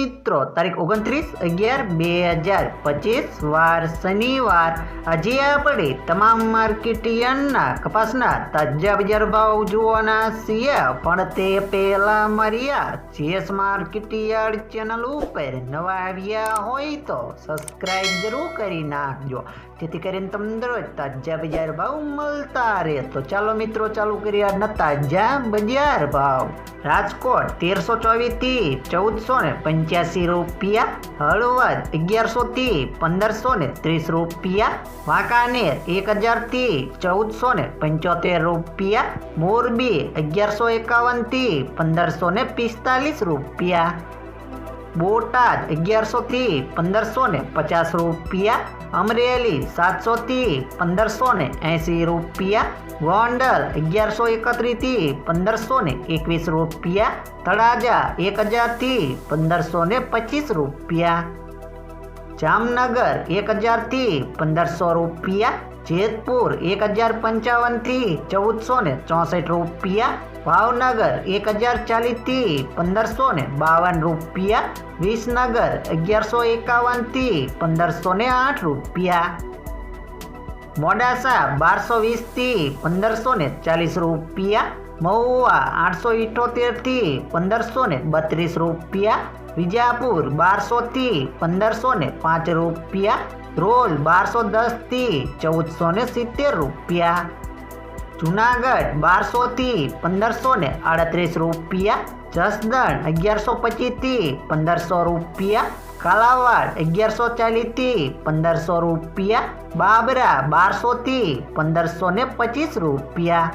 મિત્રો તારીખ ઓગણત્રીસ, અગિયાર, બે હજાર પચીસ, વાર શનિવાર. આજે આપણે તમામ માર્કેટિયનના કપાસના તાજા બજાર ભાવ જોવાના છીએ, પણ તે પહેલા મારી જીએસ માર્કેટિયાર્ડ ચેનલ ઉપર નવા આવ્યા હોય તો સબસ્ક્રાઇબ જરૂર કરી નાખજો. જેથી કરીને તમને દરરોજ તાજા બજાર ભાવ મળતા રહે. તો ચાલો મિત્રો, ચાલુ કરીએ આજના તાજા બજાર ભાવ. રાજકોટ તેરસો ચોવીસથી ચૌદસો ને પંચ્યાસી રૂપિયા, હળવદ અગિયારસો થી પંદરસો ને ત્રીસ રૂપિયા, વાંકાનેર એક હજારથી ચૌદસો ને પંચોતેર રૂપિયા, મોરબી અગિયારસો એકાવનથી પંદરસો ને પિસ્તાલીસ રૂપિયા. બોટાદ અગિયારસો થી પંદરસો ને પચાસ રૂપિયા અમરેલી સાતસો થી પંદરસો ને એંસી રૂપિયા ગોંડલ અગિયારસો એકત્રીસ થી પંદરસો ને એકવીસ રૂપિયા તળાજા એક હજાર થી પંદરસો ને પચીસ રૂપિયા જામનગર એક હજારથી પંદરસો રૂપિયા જેતપુર એક હજાર પંચાવનથી ચૌદસો ને ચોસઠ રૂપિયા ભાવનગર એક હજાર ચાલીસથી પંદરસો ને બાવન રૂપિયા વિસનગર અગિયારસો એકાવનથી પંદરસો ને આઠ રૂપિયા મોડાસા બારસો વીસથી પંદરસો ને ચાલીસ રૂપિયા મહુવા આઠસો ઇઠોતેરથી પંદરસો ને બત્રીસ રૂપિયા વિજાપુર બારસોથી પંદરસો ને પાંચ રૂપિયા ધ્રોલ બારસો દસથી ચૌદસો ને સિત્તેર રૂપિયા. જુનાગઢ બારસોથી પંદરસો ને આડત્રીસ રૂપિયા. જસદણ અગિયારસો પચીસથી પંદરસો રૂપિયા. કાલાવાડ અગિયારસો ચાલીસથી પંદરસો રૂપિયા. બાબરા બારસોથી પંદરસો ને પચીસ રૂપિયા.